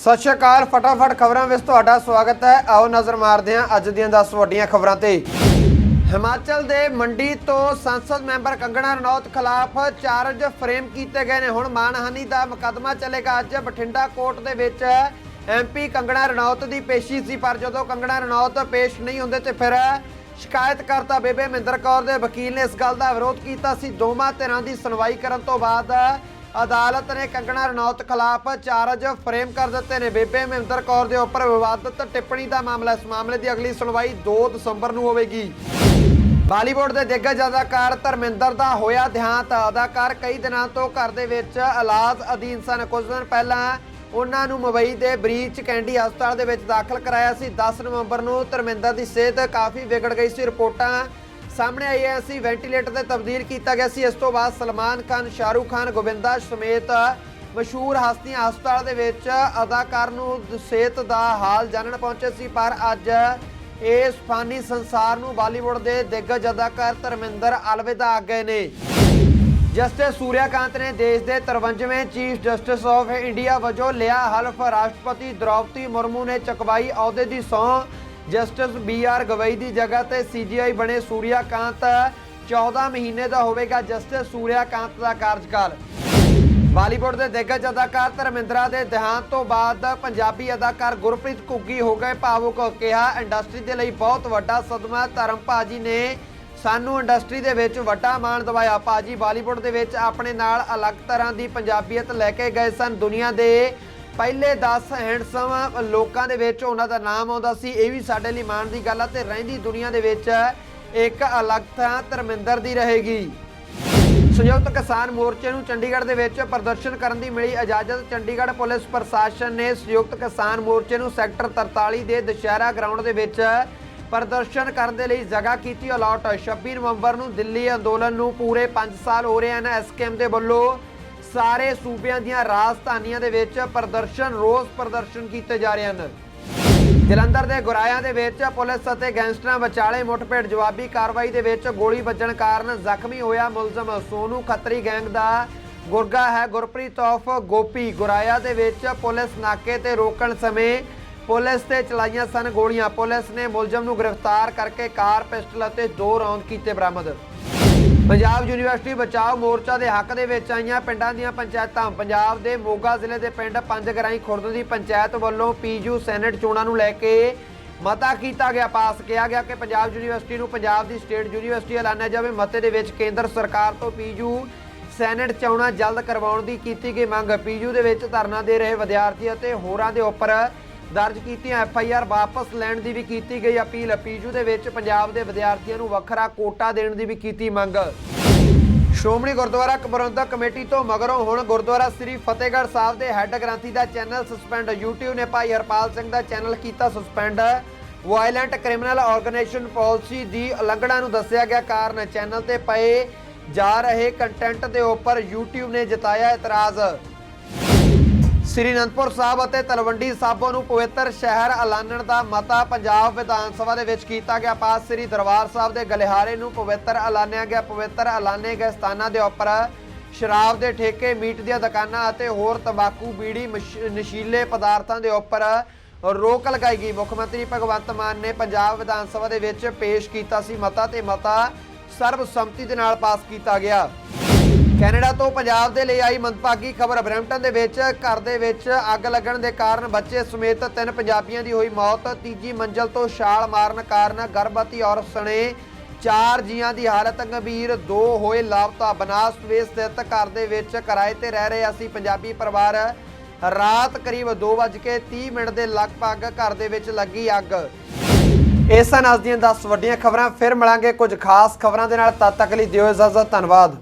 ਸਤਿ ਸ਼੍ਰੀ ਅਕਾਲ, ਫਟਾਫਟ ਖਬਰਾਂ ਵਿੱਚ ਤੁਹਾਡਾ ਸਵਾਗਤ ਹੈ। ਆਓ ਨਜ਼ਰ ਮਾਰਦੇ ਹਾਂ ਅੱਜ ਦੀਆਂ 10 ਵੱਡੀਆਂ ਖਬਰਾਂ ਤੇ। ਹਿਮਾਚਲ ਦੇ ਮੰਡੀ ਤੋਂ ਸੰਸਦ ਮੈਂਬਰ ਕੰਗਣਾ ਰਣੌਤ ਖਿਲਾਫ ਚਾਰਜ ਫਰੇਮ ਕੀਤੇ ਗਏ ਨੇ। ਹੁਣ ਮਾਨਹਾਨੀ ਦਾ ਮੁਕੱਦਮਾ ਚੱਲੇਗਾ ਅੱਜ ਬਠਿੰਡਾ ਕੋਰਟ ਦੇ ਵਿੱਚ। ਐਮਪੀ ਕੰਗਣਾ ਰਣੌਤ ਦੀ ਪੇਸ਼ੀ ਸੀ, ਪਰ ਜਦੋਂ ਕੰਗਣਾ ਰਣੌਤ ਪੇਸ਼ ਨਹੀਂ ਹੁੰਦੇ ਤੇ ਫਿਰ ਸ਼ਿਕਾਇਤਕਰਤਾ ਬੇਬੇ ਮਹਿੰਦਰ ਕੌਰ ਦੇ ਵਕੀਲ ਨੇ ਇਸ ਗੱਲ ਦਾ ਵਿਰੋਧ ਕੀਤਾ ਸੀ। ਦੋਵਾਂ ਧਿਰਾਂ ਦੀ ਸੁਣਵਾਈ ਕਰਨ ਤੋਂ ਬਾਅਦ ਅਦਾਲਤ ਨੇ ਕੰਗਣਾ ਰਣੌਤ ਖਿਲਾਫ ਚਾਰਜ ਫਰੇਮ ਕਰ ਦਿੱਤੇ ਨੇ। ਬੇਬੇ ਮਹਿੰਦਰ ਕੌਰ ਦੇ ਉੱਪਰ ਵਿਵਾਦਤ ਟਿੱਪਣੀ ਦਾ ਮਾਮਲਾ। ਇਸ ਮਾਮਲੇ ਦੀ ਅਗਲੀ ਸੁਣਵਾਈ 2 ਦਸੰਬਰ ਨੂੰ ਹੋਵੇਗੀ। ਬਾਲੀਵੁੱਡ ਦੇ ਦਿੱਗਜ ਅਦਾਕਾਰ ਧਰਮਿੰਦਰ ਦਾ ਹੋਇਆ ਦੇਹਾਂਤ। ਅਦਾਕਾਰ ਕਈ ਦਿਨਾਂ ਤੋਂ ਘਰ ਦੇ ਵਿੱਚ ਇਲਾਜ ਅਧੀਨ ਸਨ। ਕੁਝ ਦਿਨ ਪਹਿਲਾਂ ਉਹਨਾਂ ਨੂੰ ਮੁੰਬਈ ਦੇ ਬ੍ਰੀਚ ਕੈਂਡੀ ਹਸਪਤਾਲ ਦੇ ਵਿੱਚ ਦਾਖਲ ਕਰਾਇਆ ਸੀ। 10 ਨਵੰਬਰ ਨੂੰ ਧਰਮਿੰਦਰ ਦੀ ਸਿਹਤ ਕਾਫੀ ਵਿਗੜ ਗਈ ਸੀ। ਰਿਪੋਰਟਾਂ ਸਾਹਮਣੇ ਆਈ ਹੈ ਸੀ ਵੈਂਟੀਲੇਟਰ ਤੇ ਤਬਦੀਲ ਕੀਤਾ ਗਿਆ ਸੀ। ਇਸ ਤੋਂ ਬਾਅਦ ਸਲਮਾਨ ਖਾਨ, ਸ਼ਾਹਰੂਖ ਖਾਨ ਗੋਬਿੰਦਾ ਸਮੇਤ ਮਸ਼ਹੂਰ ਹਸਤੀਆਂ ਹਸਪਤਾਲ ਦੇ ਵਿੱਚ ਅਦਾਕਾਰ ਨੂੰ ਸਿਹਤ ਦਾ ਹਾਲ ਜਾਣਨ ਪਹੁੰਚੇ ਸੀ। ਪਰ ਅੱਜ ਇਸ ਫਾਨੀ ਸੰਸਾਰ ਨੂੰ ਬਾਲੀਵੁੱਡ ਦੇ ਦਿੱਗਜ ਅਦਾਕਾਰ ਧਰਮਿੰਦਰ ਅਲਵਿਦਾ ਆ ਗਏ ਨੇ। ਜਸਟਿਸ ਸੂਰਿਆਕਾਂਤ ਨੇ ਦੇਸ਼ ਦੇ 53ਵੇਂ ਚੀਫ ਜਸਟਿਸ ਆਫ ਇੰਡੀਆ ਵਜੋਂ ਲਿਆ ਹਲਫ। ਰਾਸ਼ਟਰਪਤੀ ਦ੍ਰੌਪਦੀ ਮੁਰਮੂ ਨੇ ਚਕਵਾਈ ਅਹੁਦੇ ਦੀ ਸਹੁੰ। ਜਸਟਿਸ ਬੀ ਆਰ ਗਵਈ ਦੀ ਜਗ੍ਹਾ ਤੇ ਸੀਜੀਆਈ ਬਣੇ ਸੂਰਿਆਕਾਂਤ 14 ਮਹੀਨੇ ਦਾ ਹੋਵੇਗਾ ਜਸਟਿਸ ਸੂਰਿਆਕਾਂਤ ਦਾ ਕਾਰਜਕਾਲ। ਬਾਲੀਵੁੱਡ ਦੇ ਦਿੱਗਜ ਅਦਾਕਾਰ ਧਰਮਿੰਦਰਾ ਦੇ ਦੇਹਾਂਤ ਤੋਂ ਬਾਅਦ ਪੰਜਾਬੀ ਅਦਾਕਾਰ ਗੁਰਪ੍ਰੀਤ ਘੁੱਗੀ ਹੋ ਗਏ ਭਾਵੁਕ, ਕਿਹਾ ਇੰਡਸਟਰੀ ਦੇ ਲਈ ਬਹੁਤ ਵੱਡਾ ਸਦਮਾ। ਧਰਮ ਭਾਜੀ ਨੇ ਸਾਨੂੰ ਇੰਡਸਟਰੀ ਦੇ ਵਿੱਚ ਵੱਡਾ ਮਾਣ ਦਿਵਾਇਆ। ਭਾਜੀ ਬਾਲੀਵੁੱਡ ਦੇ ਵਿੱਚ ਆਪਣੇ ਨਾਲ ਅਲੱਗ ਤਰ੍ਹਾਂ ਦੀ ਪੰਜਾਬੀਅਤ ਲੈ ਕੇ ਗਏ ਸਨ। ਦੁਨੀਆ ਦੇ ਪਹਿਲੇ 10 ਹੈਂਡਸਮ ਲੋਕਾਂ ਦੇ ਵਿੱਚ ਉਹਨਾਂ ਦਾ ਨਾਮ ਆਉਂਦਾ ਸੀ, ਇਹ ਵੀ ਸਾਡੇ ਲਈ ਮਾਣ ਦੀ ਗੱਲ ਆ ਤੇ ਰਹਿੰਦੀ ਦੁਨੀਆ ਦੇ ਵਿੱਚ ਇੱਕ ਅਲੱਗ ਥਾਂ ਧਰਮਿੰਦਰ ਦੀ ਰਹੇਗੀ। ਸੰਯੁਕਤ ਕਿਸਾਨ ਮੋਰਚੇ ਨੂੰ ਚੰਡੀਗੜ੍ਹ ਦੇ ਵਿੱਚ ਪ੍ਰਦਰਸ਼ਨ ਕਰਨ ਦੀ ਮਿਲੀ ਇਜਾਜ਼ਤ। ਚੰਡੀਗੜ੍ਹ ਪੁਲਿਸ ਪ੍ਰਸ਼ਾਸਨ ਨੇ ਸੰਯੁਕਤ ਕਿਸਾਨ ਮੋਰਚੇ ਨੂੰ ਸੈਕਟਰ 43 ਦੇ ਦੁਸ਼ਹਿਰਾ ਗਰਾਊਂਡ ਦੇ ਵਿੱਚ ਪ੍ਰਦਰਸ਼ਨ ਕਰਨ ਦੇ ਲਈ ਜਗ੍ਹਾ ਕੀਤੀ। ਅਲਾਟ 26 ਨਵੰਬਰ ਨੂੰ ਦਿੱਲੀ ਅੰਦੋਲਨ ਨੂੰ ਪੂਰੇ 5 ਸਾਲ ਹੋ ਰਹੇ ਹਨ। ਐਸਕੇਐਮ ਦੇ ਵੱਲੋਂ ਸਾਰੇ ਸੂਬਿਆਂ ਦੀਆਂ ਰਾਜਧਾਨੀਆਂ ਦੇ ਵਿੱਚ ਪ੍ਰਦਰਸ਼ਨ, ਰੋਸ ਪ੍ਰਦਰਸ਼ਨ ਕੀਤੇ ਜਾ ਰਹੇ ਹਨ। ਜਲੰਧਰ ਦੇ ਗੁਰਾਇਆਂ ਦੇ ਵਿੱਚ ਪੁਲਿਸ ਅਤੇ ਗੈਂਗਸਟਰਾਂ ਵਿਚਾਲੇ ਮੁੱਠਭੇੜ ਜਵਾਬੀ ਕਾਰਵਾਈ ਦੇ ਵਿੱਚ ਗੋਲੀ ਵੱਜਣ ਕਾਰਨ ਜ਼ਖਮੀ ਹੋਇਆ ਮੁਲਜ਼ਮ ਸੋਨੂ ਖੱਤਰੀ ਗੈਂਗ ਦਾ। ਗੁਰਗਾ ਹੈ ਗੁਰਪ੍ਰੀਤ ਔਫ ਗੋਪੀ। ਗੁਰਾਇਆ ਦੇ ਵਿੱਚ ਪੁਲਿਸ ਨਾਕੇ ਤੇ ਰੋਕਣ ਸਮੇਂ ਪੁਲਿਸ ਤੇ ਚਲਾਈਆਂ ਸਨ ਗੋਲੀਆਂ। ਪੁਲਿਸ ਨੇ ਮੁਲਜ਼ਮ ਨੂੰ ਗ੍ਰਿਫਤਾਰ ਕਰਕੇ ਕਾਰ, ਪਿਸਟਲ ਅਤੇ ਦੋ ਰੌਂਦ ਕੀਤੇ ਬਰਾਮਦ। ਪੰਜਾਬ ਯੂਨੀਵਰਸਿਟੀ ਬਚਾਓ ਮੋਰਚਾ ਦੇ ਹੱਕ ਦੇ ਵਿੱਚ ਆਈਆਂ ਪਿੰਡਾਂ ਦੀਆਂ ਪੰਚਾਇਤਾਂ। ਪੰਜਾਬ ਦੇ ਮੋਗਾ ਜ਼ਿਲ੍ਹੇ ਦੇ ਪਿੰਡ ਪੰਜਗਰਾਈ ਖੁਰਦ ਦੀ ਪੰਚਾਇਤ ਵੱਲੋਂ ਪੀਯੂ ਸੈਨੇਟ ਚੋਣਾਂ ਨੂੰ ਲੈ ਕੇ ਮਤਾ ਕੀਤਾ ਗਿਆ, ਪਾਸ ਕਿਹਾ ਗਿਆ ਕਿ ਪੰਜਾਬ ਯੂਨੀਵਰਸਿਟੀ ਨੂੰ ਪੰਜਾਬ ਦੀ ਸਟੇਟ ਯੂਨੀਵਰਸਿਟੀ ਐਲਾਨਿਆ ਜਾਵੇ। ਮਤੇ ਦੇ ਵਿੱਚ ਕੇਂਦਰ ਸਰਕਾਰ ਤੋਂ ਪੀਯੂ ਸੈਨੇਟ ਚੋਣਾਂ ਜਲਦ ਕਰਵਾਉਣ ਦੀ ਕੀਤੀ ਗਈ ਮੰਗ। ਪੀਯੂ ਦੇ ਵਿੱਚ ਧਰਨਾ ਦੇ ਰਹੇ ਵਿਦਿਆਰਥੀ ਅਤੇ ਹੋਰਾਂ ਦੇ ਉੱਪਰ ਦਰਜ ਕੀਤੀਆਂ ਐਫ ਆਈ ਆਰ ਵਾਪਸ ਲੈਣ ਦੀ ਵੀ ਕੀਤੀ ਗਈ ਅਪੀਲ। ਪੀਯੂ ਦੇ ਵਿੱਚ ਪੰਜਾਬ ਦੇ ਵਿਦਿਆਰਥੀਆਂ ਨੂੰ ਵੱਖਰਾ ਕੋਟਾ ਦੇਣ ਦੀ ਵੀ ਕੀਤੀ ਮੰਗ। ਸ਼੍ਰੋਮਣੀ ਗੁਰਦੁਆਰਾ ਪ੍ਰਬੰਧਕ ਕਮੇਟੀ ਤੋਂ ਮਗਰੋਂ ਹੁਣ ਗੁਰਦੁਆਰਾ ਸ੍ਰੀ ਫਤਿਹਗੜ੍ਹ ਸਾਹਿਬ ਦੇ ਹੈੱਡ ਗ੍ਰੰਥੀ ਦਾ ਚੈਨਲ ਸਸਪੈਂਡ। YouTube ਨੇ ਭਾਈ ਹਰਪਾਲ ਸਿੰਘ ਦਾ ਚੈਨਲ ਕੀਤਾ suspend. Violent criminal organisation policy ਦੀ ਉਲੰਘਣਾ ਨੂੰ ਦੱਸਿਆ ਗਿਆ ਕਾਰਨ ਚੈਨਲ ਤੇ ਪਏ ਜਾ ਰਹੇ ਕੰਟੈਂਟ ਦੇ ਉੱਪਰ YouTube ਨੇ ਜਤਾਇਆ ਇਤਰਾਜ਼। ਸ੍ਰੀ ਅਨੰਦਪੁਰ ਸਾਹਿਬ ਅਤੇ ਤਲਵੰਡੀ ਸਾਬੋ ਨੂੰ ਪਵਿੱਤਰ ਸ਼ਹਿਰ ਐਲਾਨਣ ਦਾ ਮਤਾ ਪੰਜਾਬ ਵਿਧਾਨ ਸਭਾ ਦੇ ਵਿੱਚ ਕੀਤਾ ਗਿਆ ਪਾਸ। ਸ੍ਰੀ ਦਰਬਾਰ ਸਾਹਿਬ ਦੇ ਗਲਿਹਾਰੇ ਨੂੰ ਪਵਿੱਤਰ ਐਲਾਨਿਆ ਗਿਆ। ਪਵਿੱਤਰ ਐਲਾਨੇ ਗਏ ਸਥਾਨਾਂ ਦੇ ਉੱਪਰ ਸ਼ਰਾਬ ਦੇ ਠੇਕੇ, ਮੀਟ ਦੀਆਂ ਦੁਕਾਨਾਂ ਅਤੇ ਹੋਰ ਤੰਬਾਕੂ, ਬੀੜੀ, ਮਸ਼- ਨਸ਼ੀਲੇ ਪਦਾਰਥਾਂ ਦੇ ਉੱਪਰ ਰੋਕ ਲਗਾਈ ਗਈ। ਮੁੱਖ ਮੰਤਰੀ ਭਗਵੰਤ ਮਾਨ ਨੇ ਪੰਜਾਬ ਵਿਧਾਨ ਸਭਾ ਦੇ ਵਿੱਚ ਪੇਸ਼ ਕੀਤਾ ਸੀ ਮਤਾ ਤੇ ਮਤਾ ਸਰਬਸੰਮਤੀ ਦੇ ਨਾਲ ਪਾਸ ਕੀਤਾ ਗਿਆ। ਕੈਨੇਡਾ ਤੋਂ ਪੰਜਾਬ ਦੇ ਲਈ ਆਈ ਮੰਦਭਾਗੀ ਖਬਰ। ਬਰੈਂਪਟਨ ਦੇ ਵਿੱਚ ਘਰ ਦੇ ਵਿੱਚ ਅੱਗ ਲੱਗਣ ਦੇ ਕਾਰਨ ਬੱਚੇ ਸਮੇਤ ਤਿੰਨ ਪੰਜਾਬੀਆਂ ਦੀ ਹੋਈ ਮੌਤ। ਤੀਜੀ ਮੰਜ਼ਲ ਤੋਂ ਛਾਲ ਮਾਰਨ ਕਾਰਨ ਗਰਭਵਤੀ ਔਰਤ ਸਣੇ ਚਾਰ ਜੀਆਂ ਦੀ ਹਾਲਤ ਗੰਭੀਰ। ਦੋ ਹੋਏ ਲਾਪਤਾ। ਬਨਾਸ ਵੇ ਸਥਿਤ ਘਰ ਦੇ ਵਿੱਚ ਕਿਰਾਏ ਤੇ ਰਹਿ ਰਹੇ ਅਸੀਂ ਪੰਜਾਬੀ ਪਰਿਵਾਰ। ਰਾਤ ਕਰੀਬ 2:30 ਮਿੰਟ ਦੇ ਲਗਭਗ ਘਰ ਦੇ ਵਿੱਚ ਲੱਗੀ ਅੱਗ। ਇਸ ਸਨ ਅੱਜ ਦੀਆਂ 10 ਵੱਡੀਆਂ ਖਬਰਾਂ, ਫਿਰ ਮਿਲਾਂਗੇ ਕੁਝ ਖਾਸ ਖਬਰਾਂ ਦੇ ਨਾਲ। ਤਦ ਤੱਕ ਲਈ ਦਿਓ ਇਜਾਜ਼ਤ। ਧੰਨਵਾਦ।